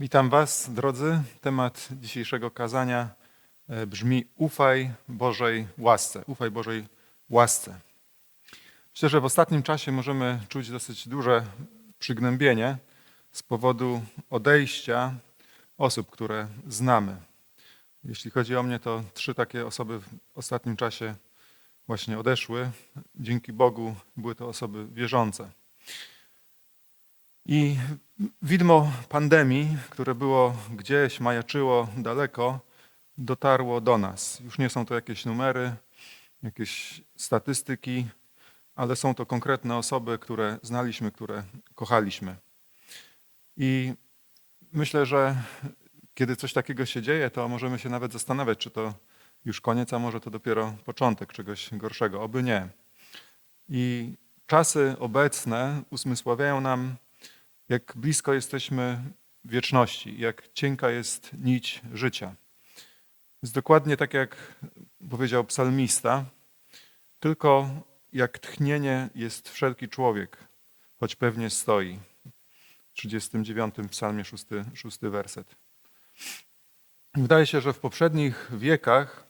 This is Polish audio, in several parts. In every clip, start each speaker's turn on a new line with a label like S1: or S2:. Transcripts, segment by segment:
S1: Witam Was, drodzy. Temat dzisiejszego kazania e, brzmi Ufaj Bożej łasce. Ufaj Bożej łasce. Myślę, że w ostatnim czasie możemy czuć dosyć duże przygnębienie z powodu odejścia osób, które znamy. Jeśli chodzi o mnie, to trzy takie osoby w ostatnim czasie właśnie odeszły. Dzięki Bogu były to osoby wierzące. I widmo pandemii, które było gdzieś, majaczyło daleko, dotarło do nas. Już nie są to jakieś numery, jakieś statystyki, ale są to konkretne osoby, które znaliśmy, które kochaliśmy. I myślę, że kiedy coś takiego się dzieje, to możemy się nawet zastanawiać, czy to już koniec, a może to dopiero początek czegoś gorszego. Oby nie. I czasy obecne usmysławiają nam, jak blisko jesteśmy wieczności, jak cienka jest nić życia. Jest dokładnie tak, jak powiedział psalmista, tylko jak tchnienie jest wszelki człowiek, choć pewnie stoi. W 39 psalmie, 6, 6 werset. Wydaje się, że w poprzednich wiekach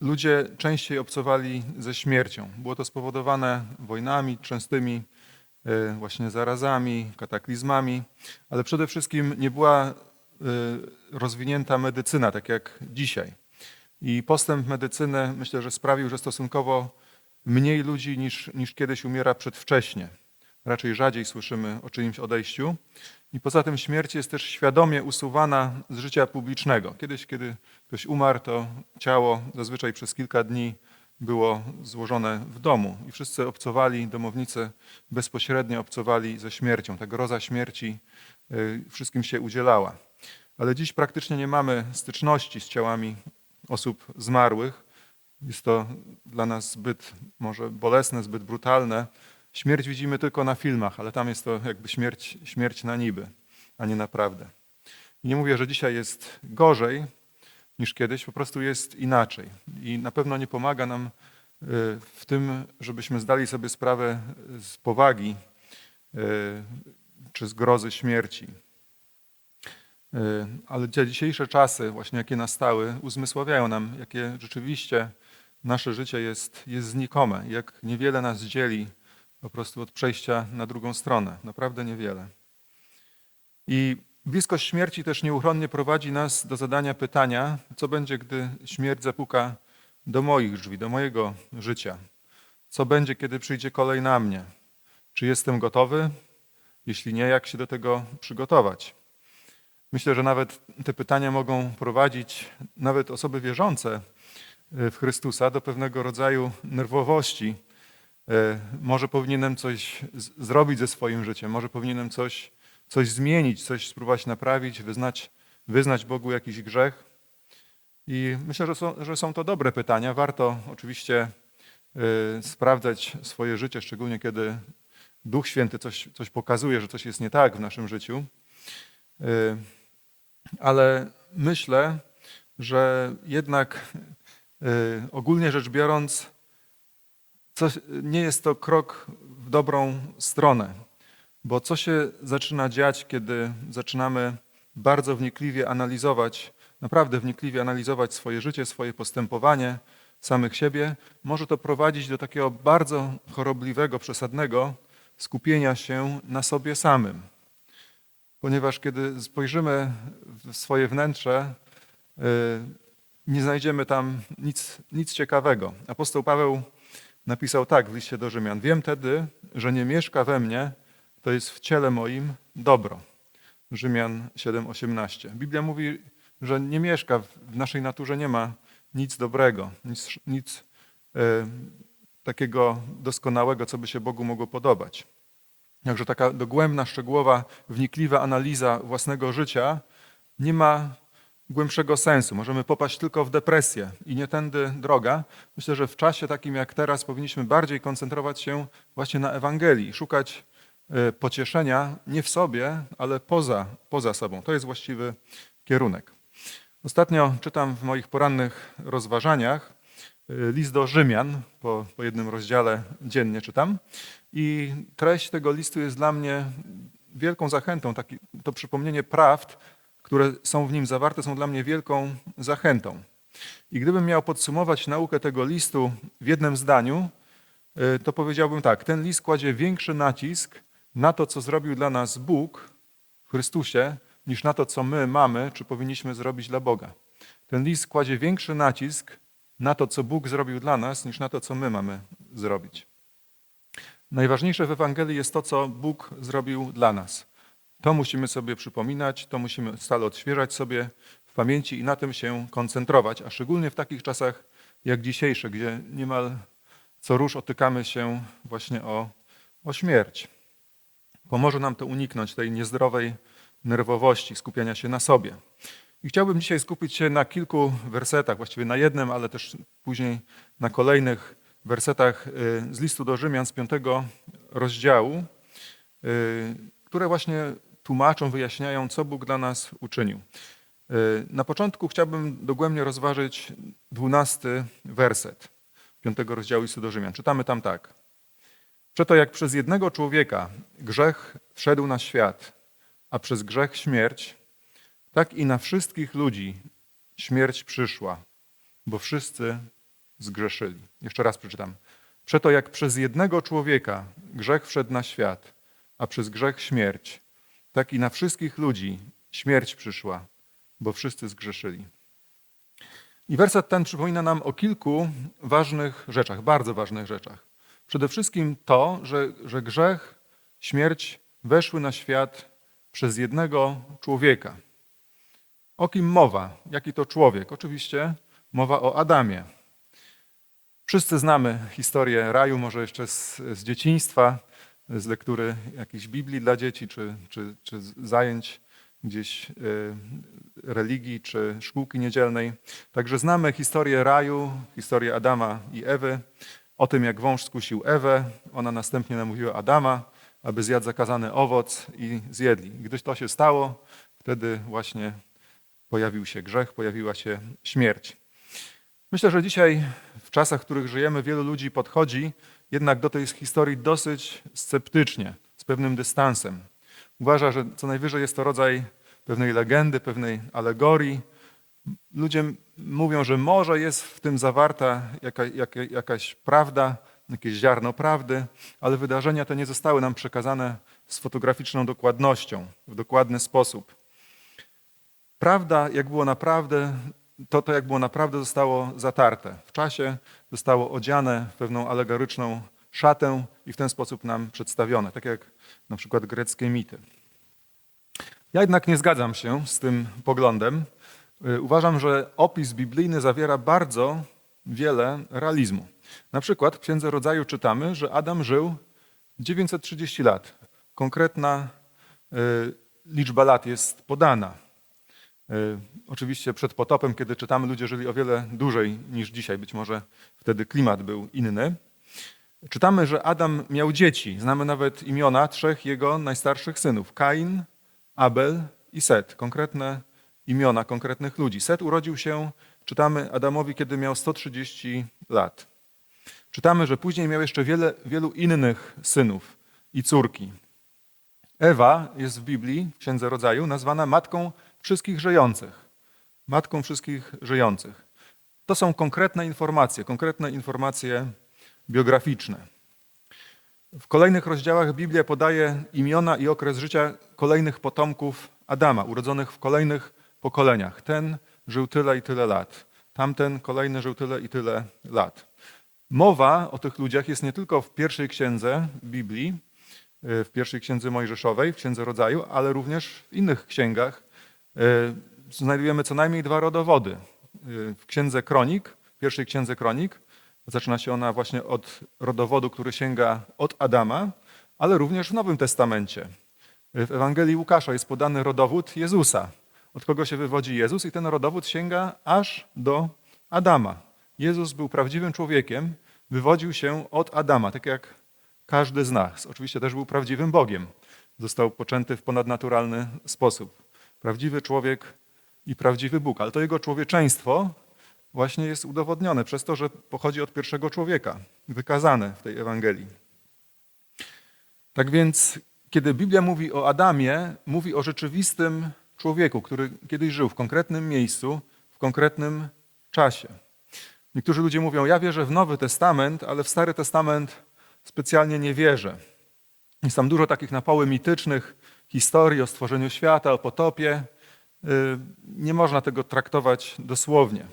S1: ludzie częściej obcowali ze śmiercią. Było to spowodowane wojnami częstymi, właśnie zarazami, kataklizmami, ale przede wszystkim nie była e, rozwinięta medycyna, tak jak dzisiaj. I postęp medycyny myślę, że sprawił, że stosunkowo mniej ludzi niż, niż kiedyś umiera przedwcześnie. Raczej rzadziej słyszymy o czyimś odejściu. I poza tym śmierć jest też świadomie usuwana z życia publicznego. Kiedyś, kiedy ktoś umarł, to ciało zazwyczaj przez kilka dni było złożone w domu i wszyscy obcowali, domownicy bezpośrednio obcowali ze śmiercią. Ta groza śmierci y, wszystkim się udzielała. Ale dziś praktycznie nie mamy styczności z ciałami osób zmarłych. Jest to dla nas zbyt może bolesne, zbyt brutalne. Śmierć widzimy tylko na filmach, ale tam jest to jakby śmierć, śmierć na niby, a nie naprawdę. Nie mówię, że dzisiaj jest gorzej niż kiedyś, po prostu jest inaczej. I na pewno nie pomaga nam y, w tym, żebyśmy zdali sobie sprawę z powagi y, czy z grozy śmierci. Y, Ale dzisiejsze czasy, właśnie jakie nastały, uzmysławiają nam, jakie rzeczywiście nasze życie jest, jest znikome, jak niewiele nas dzieli po prostu od przejścia na drugą stronę. Naprawdę niewiele. I bliskość śmierci też nieuchronnie prowadzi nas do zadania pytania, co będzie, gdy śmierć zapuka do moich drzwi, do mojego życia. Co będzie, kiedy przyjdzie kolej na mnie? Czy jestem gotowy? Jeśli nie, jak się do tego przygotować? Myślę, że nawet te pytania mogą prowadzić nawet osoby wierzące w Chrystusa do pewnego rodzaju nerwowości, E, może powinienem coś zrobić ze swoim życiem, może powinienem coś, coś zmienić, coś spróbować naprawić, wyznać, wyznać Bogu jakiś grzech. I myślę, że są, że są to dobre pytania. Warto oczywiście e, sprawdzać swoje życie, szczególnie kiedy Duch Święty coś, coś pokazuje, że coś jest nie tak w naszym życiu. E, Ale myślę, że jednak e, ogólnie rzecz biorąc, coś, nie jest to krok w dobrą stronę, bo co się zaczyna dziać, kiedy zaczynamy bardzo wnikliwie analizować, naprawdę wnikliwie analizować swoje życie, swoje postępowanie, samych siebie, może to prowadzić do takiego bardzo chorobliwego, przesadnego skupienia się na sobie samym. Ponieważ kiedy spojrzymy w swoje wnętrze, y, nie znajdziemy tam nic, nic ciekawego. Apostoł Paweł napisał tak w liście do Rzymian. Wiem tedy, że nie mieszka we mnie, to jest w ciele moim dobro. Rzymian 7:18. Biblia mówi, że nie mieszka, w naszej naturze nie ma nic dobrego, nic, nic e, takiego doskonałego, co by się Bogu mogło podobać. Także taka dogłębna, szczegółowa, wnikliwa analiza własnego życia nie ma głębszego sensu. Możemy popaść tylko w depresję i nie tędy droga. Myślę, że w czasie takim jak teraz powinniśmy bardziej koncentrować się właśnie na Ewangelii, szukać pocieszenia nie w sobie, ale poza, poza sobą. To jest właściwy kierunek. Ostatnio czytam w moich porannych rozważaniach e, list do Rzymian, po, po jednym rozdziale dziennie czytam. I treść tego listu jest dla mnie wielką zachętą. Taki, to przypomnienie prawd, które są w nim zawarte, są dla mnie wielką zachętą. I gdybym miał podsumować naukę tego listu w jednym zdaniu, y, to powiedziałbym tak: ten list kładzie większy nacisk na to, co zrobił dla nas Bóg w Chrystusie, niż na to, co my mamy, czy powinniśmy zrobić dla Boga. Ten list kładzie większy nacisk na to, co Bóg zrobił dla nas, niż na to, co my mamy zrobić. Najważniejsze w Ewangelii jest to, co Bóg zrobił dla nas. To musimy sobie przypominać, to musimy stale odświeżać sobie w pamięci i na tym się koncentrować, a szczególnie w takich czasach jak dzisiejsze, gdzie niemal co róż otykamy się właśnie o, o śmierć. Pomoże nam to uniknąć tej niezdrowej nerwowości, skupiania się na sobie. I chciałbym dzisiaj skupić się na kilku wersetach, właściwie na jednym, ale też później na kolejnych wersetach y, z listu do Rzymian z piątego rozdziału, y, które właśnie tłumaczą, wyjaśniają, co Bóg dla nas uczynił. Y, Na początku chciałbym dogłębnie rozważyć dwunasty werset piątego rozdziału listu do Rzymian. Czytamy tam tak. Przeto jak przez jednego człowieka grzech wszedł na świat, a przez grzech śmierć, tak i na wszystkich ludzi śmierć przyszła, bo wszyscy zgrzeszyli. Jeszcze raz przeczytam. Przeto jak przez jednego człowieka grzech wszedł na świat, a przez grzech śmierć, tak i na wszystkich ludzi śmierć przyszła, bo wszyscy zgrzeszyli. I werset ten przypomina nam o kilku ważnych rzeczach, bardzo ważnych rzeczach. Przede wszystkim to, że, że grzech, śmierć weszły na świat przez jednego człowieka. O kim mowa? Jaki to człowiek? Oczywiście mowa o Adamie. Wszyscy znamy historię raju, może jeszcze z, z dzieciństwa, z lektury jakiejś Biblii dla dzieci, czy, czy, czy zajęć gdzieś y, religii, czy szkółki niedzielnej. Także znamy historię raju, historię Adama i Ewy, o tym jak wąż skusił Ewę, ona następnie namówiła Adama, aby zjadł zakazany owoc i zjedli. Gdy to się stało, wtedy właśnie pojawił się grzech, pojawiła się śmierć. Myślę, że dzisiaj, w czasach, w których żyjemy, wielu ludzi podchodzi jednak do tej historii dosyć sceptycznie, z pewnym dystansem. Uważa, że co najwyżej jest to rodzaj pewnej legendy, pewnej alegorii. Ludzie mówią, że może jest w tym zawarta jaka, jaka, jakaś prawda, jakieś ziarno prawdy, ale wydarzenia te nie zostały nam przekazane z fotograficzną dokładnością, w dokładny sposób. Prawda, jak było naprawdę, to, to jak było naprawdę zostało zatarte. W czasie zostało odziane w pewną alegoryczną szatę i w ten sposób nam przedstawione, tak jak na przykład greckie mity. Ja jednak nie zgadzam się z tym poglądem. Y, Uważam, że opis biblijny zawiera bardzo wiele realizmu. Na przykład w Księdze Rodzaju czytamy, że Adam żył 930 lat. Konkretna y, liczba lat jest podana. Y, Oczywiście przed potopem, kiedy czytamy, ludzie żyli o wiele dłużej niż dzisiaj. Być może wtedy klimat był inny. Czytamy, że Adam miał dzieci. Znamy nawet imiona trzech jego najstarszych synów: Kain, Abel i Set. Konkretne imiona konkretnych ludzi. Set urodził się, czytamy Adamowi, kiedy miał 130 lat. Czytamy, że później miał jeszcze wiele, wielu innych synów i córki. Ewa jest w Biblii, w Księdze Rodzaju, nazwana matką wszystkich żyjących. Matką wszystkich żyjących. To są konkretne informacje, konkretne informacje biograficzne. W kolejnych rozdziałach Biblia podaje imiona i okres życia kolejnych potomków Adama, urodzonych w kolejnych pokoleniach. Ten żył tyle i tyle lat, tamten kolejny żył tyle i tyle lat. Mowa o tych ludziach jest nie tylko w pierwszej księdze Biblii, y, w pierwszej księdze Mojżeszowej, w księdze rodzaju, ale również w innych księgach. Y, Znajdujemy co najmniej dwa rodowody. Y, W księdze Kronik, pierwszej księdze Kronik, zaczyna się ona właśnie od rodowodu, który sięga od Adama, ale również w Nowym Testamencie. W Ewangelii Łukasza jest podany rodowód Jezusa, od kogo się wywodzi Jezus, i ten rodowód sięga aż do Adama. Jezus był prawdziwym człowiekiem, wywodził się od Adama, tak jak każdy z nas. Oczywiście też był prawdziwym Bogiem. Został poczęty w ponadnaturalny sposób. Prawdziwy człowiek i prawdziwy Bóg, ale to jego człowieczeństwo właśnie jest udowodnione przez to, że pochodzi od pierwszego człowieka, wykazane w tej Ewangelii. Tak więc kiedy Biblia mówi o Adamie, mówi o rzeczywistym człowieku, który kiedyś żył w konkretnym miejscu, w konkretnym czasie. Niektórzy ludzie mówią: Ja wierzę w Nowy Testament, ale w Stary Testament specjalnie nie wierzę. Jest tam dużo takich na poły mitycznych historii o stworzeniu świata, o potopie. Y, Nie można tego traktować dosłownie.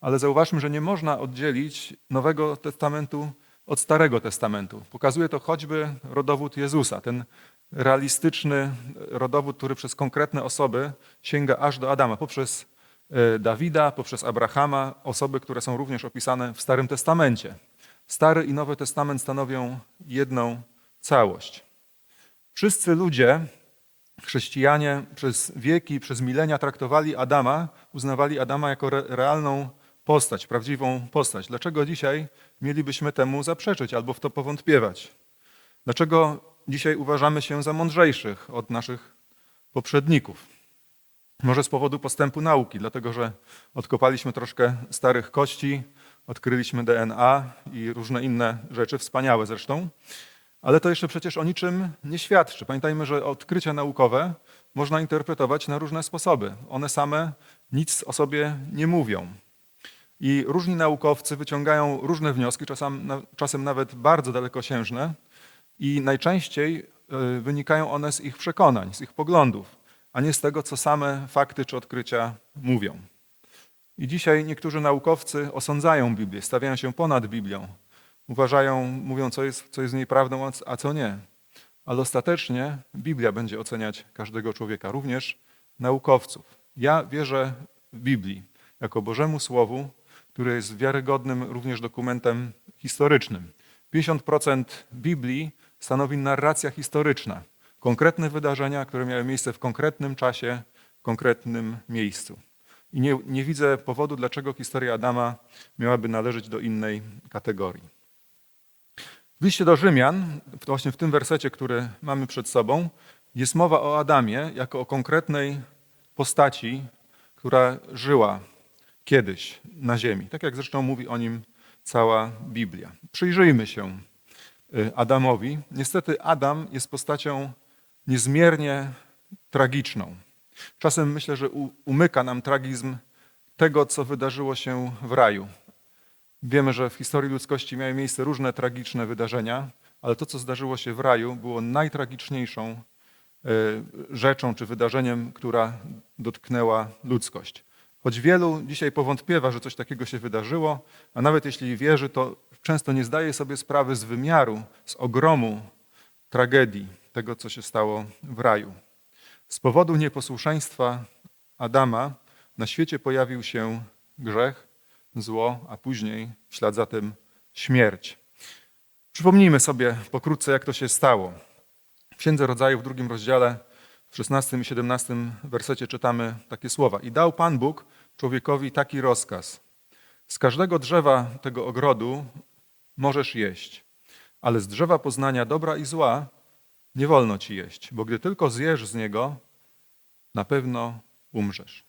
S1: Ale zauważmy, że nie można oddzielić Nowego Testamentu od Starego Testamentu. Pokazuje to choćby rodowód Jezusa, ten realistyczny rodowód, który przez konkretne osoby sięga aż do Adama, poprzez e, Dawida, poprzez Abrahama, osoby, które są również opisane w Starym Testamencie. Stary i Nowy Testament stanowią jedną całość. Wszyscy ludzie, chrześcijanie przez wieki, przez milenia traktowali Adama, uznawali Adama jako re- realną postać, prawdziwą postać. Dlaczego dzisiaj mielibyśmy temu zaprzeczyć albo w to powątpiewać? Dlaczego dzisiaj uważamy się za mądrzejszych od naszych poprzedników? Może z powodu postępu nauki, dlatego że odkopaliśmy troszkę starych kości, odkryliśmy DNA i różne inne rzeczy, wspaniałe zresztą, ale to jeszcze przecież o niczym nie świadczy. Pamiętajmy, że odkrycia naukowe można interpretować na różne sposoby. One same nic o sobie nie mówią. I różni naukowcy wyciągają różne wnioski, czasem, czasem nawet bardzo dalekosiężne, i najczęściej y, wynikają one z ich przekonań, z ich poglądów, a nie z tego, co same fakty czy odkrycia mówią. I dzisiaj niektórzy naukowcy osądzają Biblię, stawiają się ponad Biblią, uważają, mówią, co jest, co jest w niej prawdą, a co nie. Ale ostatecznie Biblia będzie oceniać każdego człowieka, również naukowców. Ja wierzę w Biblii jako Bożemu Słowu, które jest wiarygodnym również dokumentem historycznym. 50% Biblii stanowi narracja historyczna, konkretne wydarzenia, które miały miejsce w konkretnym czasie, w konkretnym miejscu. I nie, nie widzę powodu, dlaczego historia Adama miałaby należeć do innej kategorii. W liście do Rzymian, właśnie w tym wersecie, który mamy przed sobą, jest mowa o Adamie jako o konkretnej postaci, która żyła kiedyś na ziemi. Tak jak zresztą mówi o nim cała Biblia. Przyjrzyjmy się Adamowi. Niestety Adam jest postacią niezmiernie tragiczną. Czasem myślę, że umyka nam tragizm tego, co wydarzyło się w raju. Wiemy, że w historii ludzkości miały miejsce różne tragiczne wydarzenia, ale to, co zdarzyło się w raju, było najtragiczniejszą y, rzeczą czy wydarzeniem, która dotknęła ludzkość. Choć wielu dzisiaj powątpiewa, że coś takiego się wydarzyło, a nawet jeśli wierzy, to często nie zdaje sobie sprawy z wymiaru, z ogromu tragedii tego, co się stało w raju. Z powodu nieposłuszeństwa Adama na świecie pojawił się grzech, zło, a później w ślad za tym śmierć. Przypomnijmy sobie pokrótce, jak to się stało. W Księdze Rodzaju w drugim rozdziale, w 16 i 17 wersecie czytamy takie słowa. I dał Pan Bóg człowiekowi taki rozkaz. Z każdego drzewa tego ogrodu możesz jeść, ale z drzewa poznania dobra i zła nie wolno ci jeść, bo gdy tylko zjesz z niego, na pewno umrzesz.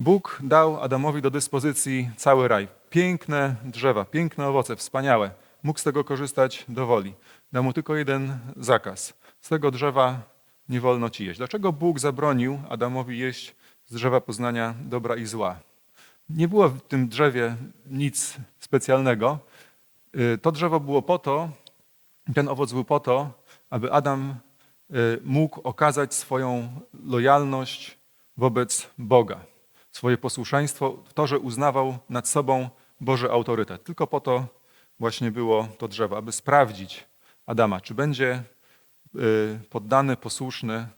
S1: Bóg dał Adamowi do dyspozycji cały raj. Piękne drzewa, piękne owoce, wspaniałe. Mógł z tego korzystać do woli. Dał mu tylko jeden zakaz. Z tego drzewa nie wolno ci jeść. Dlaczego Bóg zabronił Adamowi jeść z drzewa poznania dobra i zła? Nie było w tym drzewie nic specjalnego. Y, To drzewo było po to, ten owoc był po to, aby Adam y, mógł okazać swoją lojalność wobec Boga, swoje posłuszeństwo, to, że uznawał nad sobą Boży autorytet. Tylko po to właśnie było to drzewo, aby sprawdzić Adama, czy będzie y, poddany, posłuszny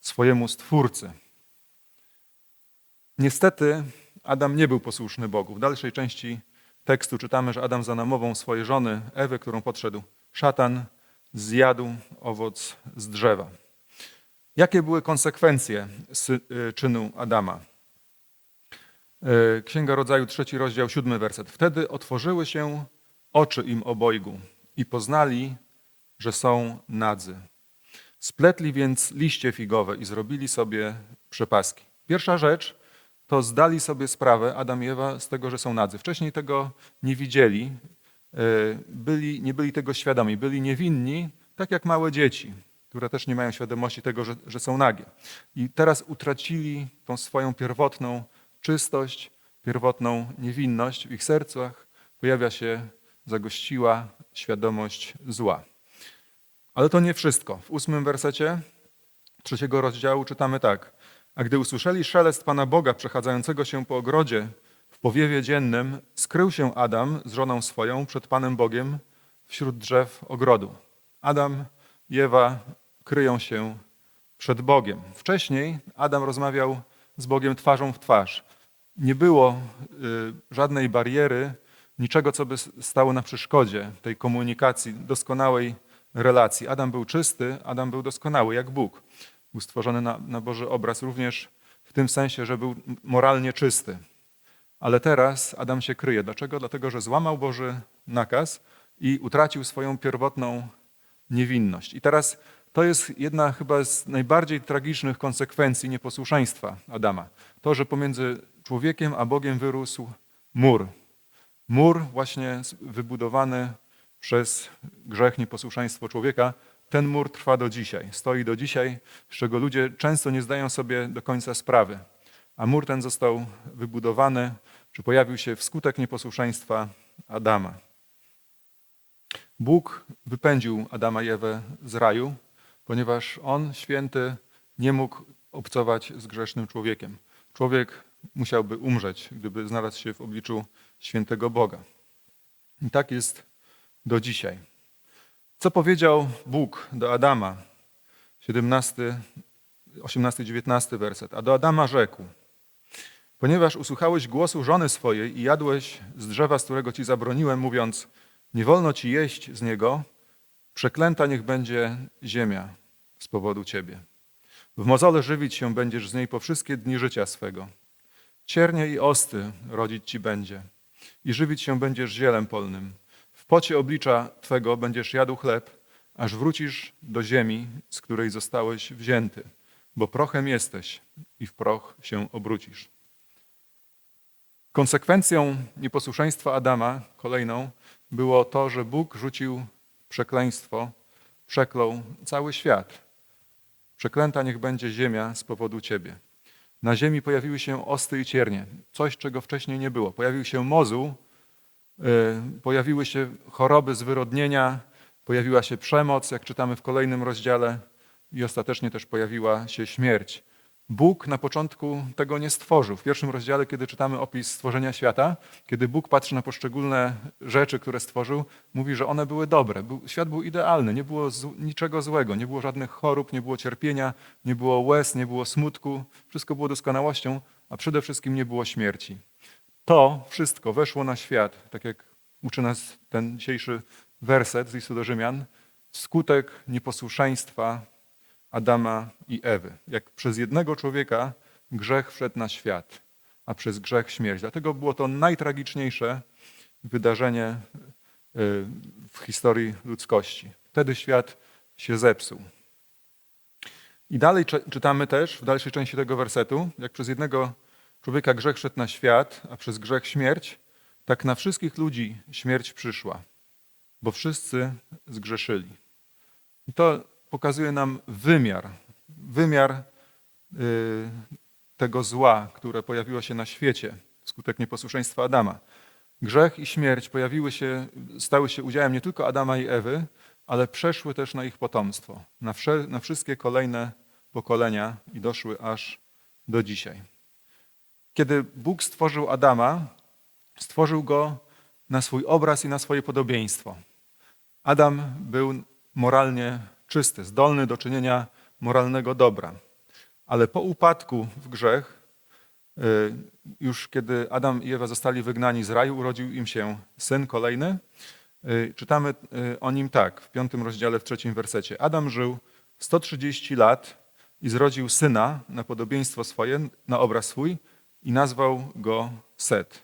S1: swojemu Stwórcy. Niestety Adam nie był posłuszny Bogu. W dalszej części tekstu czytamy, że Adam za namową swojej żony Ewy, którą podszedł szatan, zjadł owoc z drzewa. Jakie były konsekwencje y, czynu Adama? Y, Księga Rodzaju, trzeci rozdział, siódmy werset. Wtedy otworzyły się oczy im obojgu i poznali, że są nadzy. Spletli więc liście figowe i zrobili sobie przepaski. Pierwsza rzecz to zdali sobie sprawę, Adam i Ewa, z tego, że są nadzy. Wcześniej tego nie widzieli, y, byli, nie byli tego świadomi, byli niewinni, tak jak małe dzieci, które też nie mają świadomości tego, że, że są nagie. I teraz utracili tą swoją pierwotną czystość, pierwotną niewinność. W ich sercach pojawia się, zagościła świadomość zła. Ale to nie wszystko. W ósmym wersecie trzeciego rozdziału czytamy tak. A gdy usłyszeli szelest Pana Boga przechadzającego się po ogrodzie w powiewie dziennym, skrył się Adam z żoną swoją przed Panem Bogiem wśród drzew ogrodu. Adam i Ewa kryją się przed Bogiem. Wcześniej Adam rozmawiał z Bogiem twarzą w twarz. Nie było y, żadnej bariery, niczego, co by stało na przeszkodzie tej komunikacji, doskonałej relacji. Adam był czysty, Adam był doskonały, jak Bóg. Był stworzony na, na Boży obraz, również w tym sensie, że był moralnie czysty. Ale teraz Adam się kryje. Dlaczego? Dlatego, że złamał Boży nakaz i utracił swoją pierwotną niewinność. I teraz to jest jedna chyba z najbardziej tragicznych konsekwencji nieposłuszeństwa Adama. To, że pomiędzy człowiekiem a Bogiem wyrósł mur. Mur właśnie wybudowany przez grzech, nieposłuszeństwo człowieka. Ten mur trwa do dzisiaj, stoi do dzisiaj, z czego ludzie często nie zdają sobie do końca sprawy. A mur ten został wybudowany, czy pojawił się wskutek nieposłuszeństwa Adama. Bóg wypędził Adama i Ewę z raju, ponieważ On, święty, nie mógł obcować z grzesznym człowiekiem. Człowiek musiałby umrzeć, gdyby znalazł się w obliczu świętego Boga. I tak jest do dzisiaj. Co powiedział Bóg do Adama? 17, 18-19 werset. A do Adama rzekł: Ponieważ usłuchałeś głosu żony swojej i jadłeś z drzewa, z którego ci zabroniłem, mówiąc: Nie wolno ci jeść z niego, przeklęta niech będzie ziemia z powodu ciebie. W mozole żywić się będziesz z niej po wszystkie dni życia swego. Ciernie i osty rodzić ci będzie, i żywić się będziesz zielem polnym. Pocie oblicza Twego będziesz jadł chleb, aż wrócisz do ziemi, z której zostałeś wzięty, bo prochem jesteś i w proch się obrócisz. Konsekwencją nieposłuszeństwa Adama, kolejną, było to, że Bóg rzucił przekleństwo, przeklął cały świat. Przeklęta niech będzie ziemia z powodu Ciebie. Na ziemi pojawiły się osty i ciernie, coś, czego wcześniej nie było. Pojawił się mozuł, pojawiły się choroby zwyrodnienia, pojawiła się przemoc, jak czytamy w kolejnym rozdziale, i ostatecznie też pojawiła się śmierć. Bóg na początku tego nie stworzył. W pierwszym rozdziale, kiedy czytamy opis stworzenia świata, kiedy Bóg patrzy na poszczególne rzeczy, które stworzył, mówi, że one były dobre. Świat był idealny, nie było niczego złego, nie było żadnych chorób, nie było cierpienia, nie było łez, nie było smutku. Wszystko było doskonałością, a przede wszystkim nie było śmierci. To wszystko weszło na świat, tak jak uczy nas ten dzisiejszy werset z listu do Rzymian, skutek nieposłuszeństwa Adama i Ewy. Jak przez jednego człowieka grzech wszedł na świat, a przez grzech śmierć. Dlatego było to najtragiczniejsze wydarzenie y, w historii ludzkości. Wtedy świat się zepsuł. I dalej czytamy też w dalszej części tego wersetu, jak przez jednego człowieka grzech szedł na świat, a przez grzech śmierć, tak na wszystkich ludzi śmierć przyszła, bo wszyscy zgrzeszyli. I to pokazuje nam wymiar, wymiar y, tego zła, które pojawiło się na świecie wskutek nieposłuszeństwa Adama. Grzech i śmierć pojawiły się, stały się udziałem nie tylko Adama i Ewy, ale przeszły też na ich potomstwo, na, na wszystkie kolejne pokolenia i doszły aż do dzisiaj. Kiedy Bóg stworzył Adama, stworzył go na swój obraz i na swoje podobieństwo. Adam był moralnie czysty, zdolny do czynienia moralnego dobra. Ale po upadku w grzech, y, już kiedy Adam i Ewa zostali wygnani z raju, urodził im się syn kolejny. Y, czytamy y, o nim tak, w piątym rozdziale, w trzecim wersecie. Adam żył 130 lat i zrodził syna na podobieństwo swoje, na obraz swój, i nazwał go Set.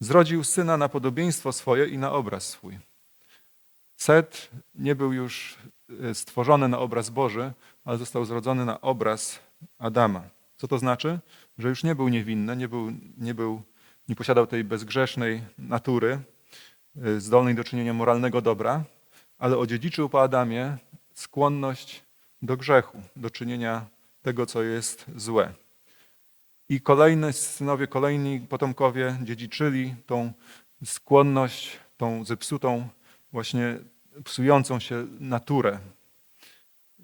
S1: Zrodził syna na podobieństwo swoje i na obraz swój. Set nie był już e, stworzony na obraz Boży, ale został zrodzony na obraz Adama. Co to znaczy? Że już nie był niewinny, nie, był, nie, był, nie posiadał tej bezgrzesznej natury, e, zdolnej do czynienia moralnego dobra, ale odziedziczył po Adamie skłonność do grzechu, do czynienia tego, co jest złe. I kolejne synowie, kolejni potomkowie dziedziczyli tą skłonność, tą zepsutą, właśnie psującą się naturę.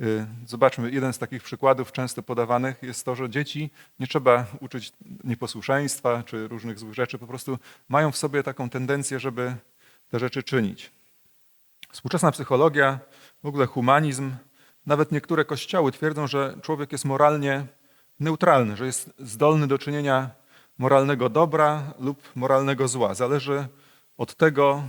S1: Y, Zobaczmy, jeden z takich przykładów często podawanych jest to, że dzieci nie trzeba uczyć nieposłuszeństwa czy różnych złych rzeczy, po prostu mają w sobie taką tendencję, żeby te rzeczy czynić. Współczesna psychologia, w ogóle humanizm, nawet niektóre kościoły twierdzą, że człowiek jest moralnie neutralny, że jest zdolny do czynienia moralnego dobra lub moralnego zła. Zależy od tego,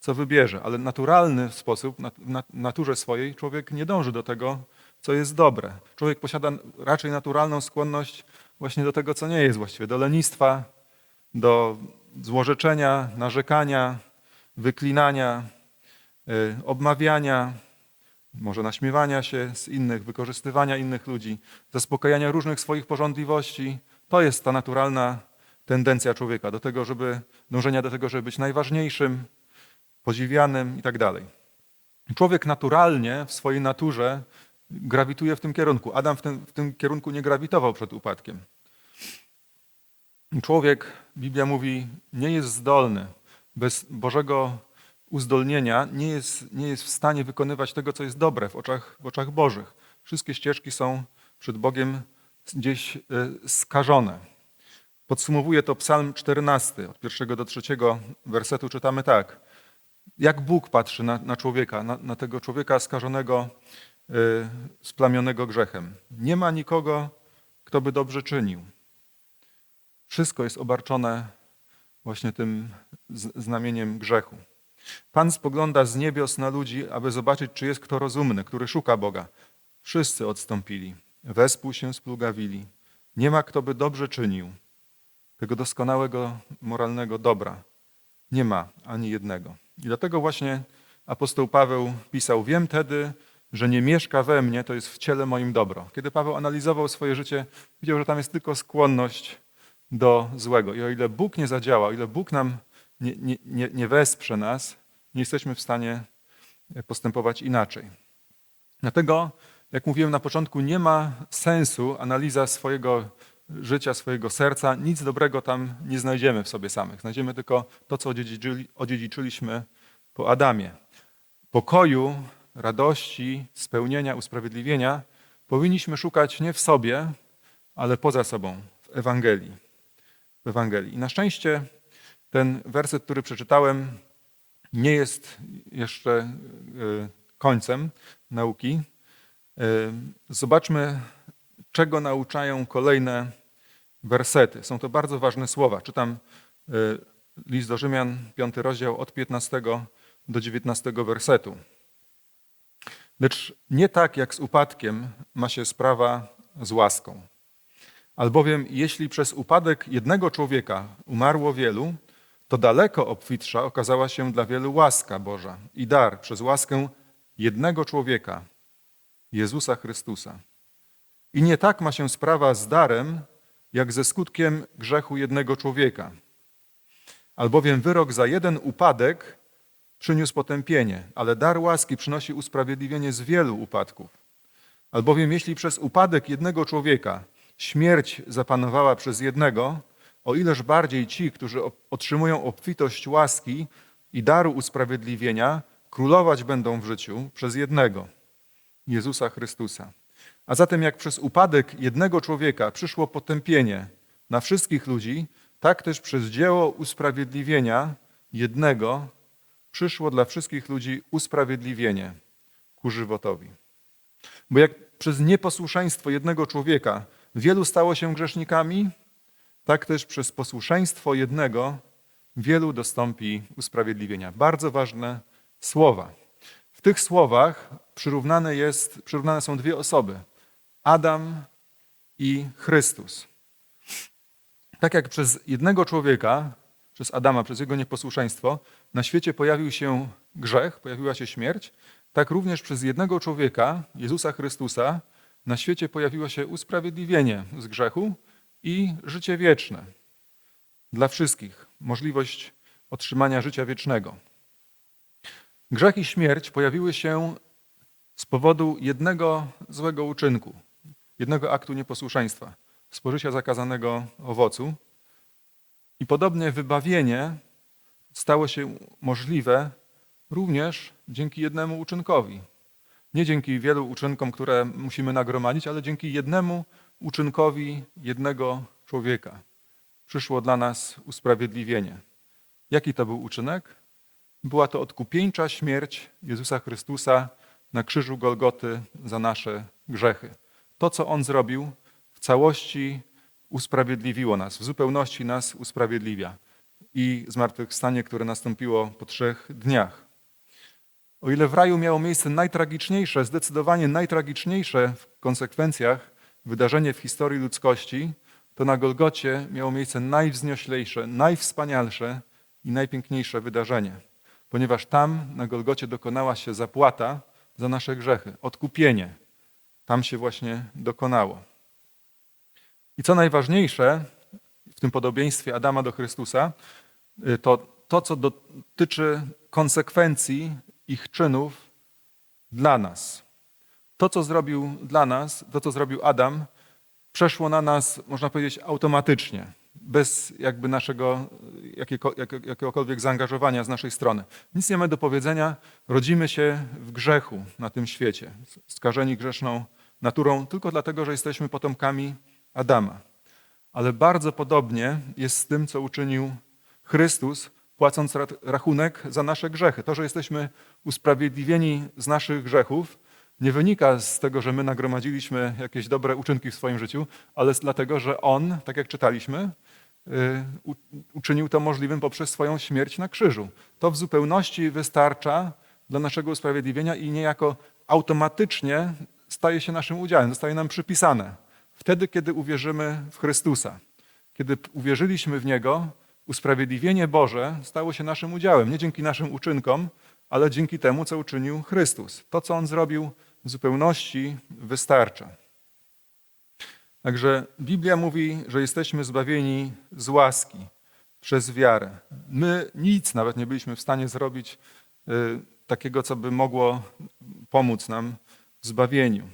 S1: co wybierze, ale naturalny sposób, w naturze swojej, człowiek nie dąży do tego, co jest dobre. Człowiek posiada raczej naturalną skłonność właśnie do tego, co nie jest właściwie, do lenistwa, do złorzeczenia, narzekania, wyklinania, y, obmawiania, może naśmiewania się z innych, wykorzystywania innych ludzi, zaspokajania różnych swoich porządliwości. To jest ta naturalna tendencja człowieka do tego, żeby dążenia do tego, żeby być najważniejszym, podziwianym i tak dalej. Człowiek naturalnie w swojej naturze grawituje w tym kierunku. Adam w tym, w tym kierunku nie grawitował przed upadkiem. Człowiek, Biblia mówi, nie jest zdolny bez Bożego uzdolnienia, nie jest, nie jest w stanie wykonywać tego, co jest dobre w oczach, w oczach Bożych. Wszystkie ścieżki są przed Bogiem gdzieś e, skażone. Podsumowuje to Psalm 14, od pierwszego do trzeciego wersetu czytamy tak. Jak Bóg patrzy na, na człowieka, na, na, tego człowieka skażonego, y, splamionego grzechem. Nie ma nikogo, kto by dobrze czynił. Wszystko jest obarczone właśnie tym znamieniem grzechu. Pan spogląda z niebios na ludzi, aby zobaczyć, czy jest kto rozumny, który szuka Boga. Wszyscy odstąpili, wespół się splugawili. Nie ma kto by dobrze czynił tego doskonałego, moralnego dobra. Nie ma ani jednego. I dlatego właśnie apostoł Paweł pisał: Wiem tedy, że nie mieszka we mnie, to jest w ciele moim dobro. Kiedy Paweł analizował swoje życie, widział, że tam jest tylko skłonność do złego. I o ile Bóg nie zadziała, o ile Bóg nam nie, nie, nie, nie wesprze nas, nie jesteśmy w stanie postępować inaczej. Dlatego, jak mówiłem na początku, nie ma sensu analiza swojego życia, swojego serca. Nic dobrego tam nie znajdziemy w sobie samych. Znajdziemy tylko to, co odziedziczyli, odziedziczyliśmy po Adamie. Pokoju, radości, spełnienia, usprawiedliwienia powinniśmy szukać nie w sobie, ale poza sobą, w Ewangelii. W Ewangelii. I na szczęście ten werset, który przeczytałem, nie jest jeszcze e, końcem nauki. E, zobaczmy, czego nauczają kolejne wersety. Są to bardzo ważne słowa. Czytam e, list do Rzymian, piąty rozdział od 15 do 19 wersetu. Lecz nie tak jak z upadkiem ma się sprawa z łaską. Albowiem jeśli przez upadek jednego człowieka umarło wielu, to daleko obfitsza okazała się dla wielu łaska Boża i dar przez łaskę jednego człowieka, Jezusa Chrystusa. I nie tak ma się sprawa z darem, jak ze skutkiem grzechu jednego człowieka. Albowiem wyrok za jeden upadek przyniósł potępienie, ale dar łaski przynosi usprawiedliwienie z wielu upadków. Albowiem jeśli przez upadek jednego człowieka śmierć zapanowała przez jednego, o ileż bardziej ci, którzy otrzymują obfitość łaski i daru usprawiedliwienia, królować będą w życiu przez jednego, Jezusa Chrystusa. A zatem jak przez upadek jednego człowieka przyszło potępienie na wszystkich ludzi, tak też przez dzieło usprawiedliwienia jednego przyszło dla wszystkich ludzi usprawiedliwienie ku żywotowi. Bo jak przez nieposłuszeństwo jednego człowieka wielu stało się grzesznikami, tak też przez posłuszeństwo jednego wielu dostąpi usprawiedliwienia. Bardzo ważne słowa. W tych słowach przyrównane, jest, przyrównane są dwie osoby. Adam i Chrystus. Tak jak przez jednego człowieka, przez Adama, przez jego nieposłuszeństwo, na świecie pojawił się grzech, pojawiła się śmierć, tak również przez jednego człowieka, Jezusa Chrystusa, na świecie pojawiło się usprawiedliwienie z grzechu i życie wieczne. Dla wszystkich możliwość otrzymania życia wiecznego. Grzech i śmierć pojawiły się z powodu jednego złego uczynku, jednego aktu nieposłuszeństwa, spożycia zakazanego owocu. I podobnie wybawienie stało się możliwe również dzięki jednemu uczynkowi. Nie dzięki wielu uczynkom, które musimy nagromadzić, ale dzięki jednemu uczynkowi jednego człowieka. Przyszło dla nas usprawiedliwienie. Jaki to był uczynek? Była to odkupieńcza śmierć Jezusa Chrystusa na krzyżu Golgoty za nasze grzechy. To, co On zrobił, w całości usprawiedliwiło nas, w zupełności nas usprawiedliwia. I zmartwychwstanie, które nastąpiło po trzech dniach. O ile w raju miało miejsce najtragiczniejsze, zdecydowanie najtragiczniejsze w konsekwencjach wydarzenie w historii ludzkości, to na Golgocie miało miejsce najwznioślejsze, najwspanialsze i najpiękniejsze wydarzenie, ponieważ tam na Golgocie dokonała się zapłata za nasze grzechy, odkupienie. Tam się właśnie dokonało. I co najważniejsze w tym podobieństwie Adama do Chrystusa, y, to to, co dotyczy konsekwencji ich czynów dla nas. To, co zrobił dla nas, to, co zrobił Adam, przeszło na nas, można powiedzieć, automatycznie, bez jakby naszego jakiego, jakiegokolwiek zaangażowania z naszej strony. Nic nie mamy do powiedzenia, rodzimy się w grzechu na tym świecie, skażeni grzeszną naturą, tylko dlatego, że jesteśmy potomkami Adama. Ale bardzo podobnie jest z tym, co uczynił Chrystus, płacąc rachunek za nasze grzechy. To, że jesteśmy usprawiedliwieni z naszych grzechów, nie wynika z tego, że my nagromadziliśmy jakieś dobre uczynki w swoim życiu, ale dlatego, że On, tak jak czytaliśmy, y, uczynił to możliwym poprzez swoją śmierć na krzyżu. To w zupełności wystarcza dla naszego usprawiedliwienia i niejako automatycznie staje się naszym udziałem, zostaje nam przypisane. Wtedy, kiedy uwierzymy w Chrystusa. Kiedy uwierzyliśmy w Niego, usprawiedliwienie Boże stało się naszym udziałem. Nie dzięki naszym uczynkom, ale dzięki temu, co uczynił Chrystus. To, co On zrobił, w zupełności wystarcza. Także Biblia mówi, że jesteśmy zbawieni z łaski przez wiarę. My nic nawet nie byliśmy w stanie zrobić y, takiego, co by mogło pomóc nam w zbawieniu.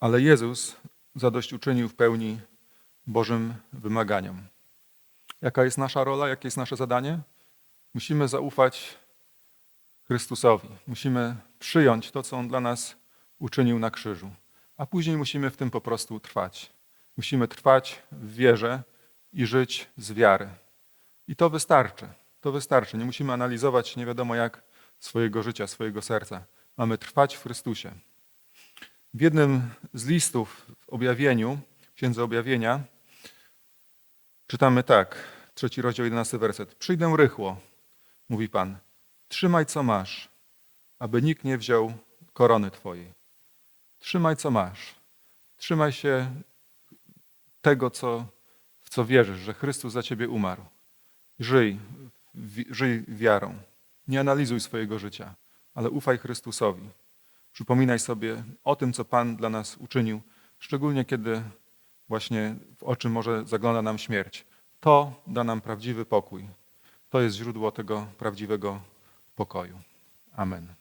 S1: Ale Jezus zadośćuczynił w pełni Bożym wymaganiom. Jaka jest nasza rola, jakie jest nasze zadanie? Musimy zaufać Chrystusowi. Musimy przyjąć to, co On dla nas uczynił na krzyżu. A później musimy w tym po prostu trwać. Musimy trwać w wierze i żyć z wiary. I to wystarczy. To wystarczy. Nie musimy analizować nie wiadomo jak swojego życia, swojego serca. Mamy trwać w Chrystusie. W jednym z listów w objawieniu, księdze objawienia, czytamy tak, trzeci rozdział, jedenasty werset. Przyjdę rychło, mówi Pan. Trzymaj, co masz, aby nikt nie wziął korony Twojej. Trzymaj, co masz. Trzymaj się tego, co, w co wierzysz, że Chrystus za Ciebie umarł. Żyj, żyj wiarą. Nie analizuj swojego życia, ale ufaj Chrystusowi. Przypominaj sobie o tym, co Pan dla nas uczynił, szczególnie kiedy właśnie w oczy może zagląda nam śmierć. To da nam prawdziwy pokój. To jest źródło tego prawdziwego pokoju. Amen.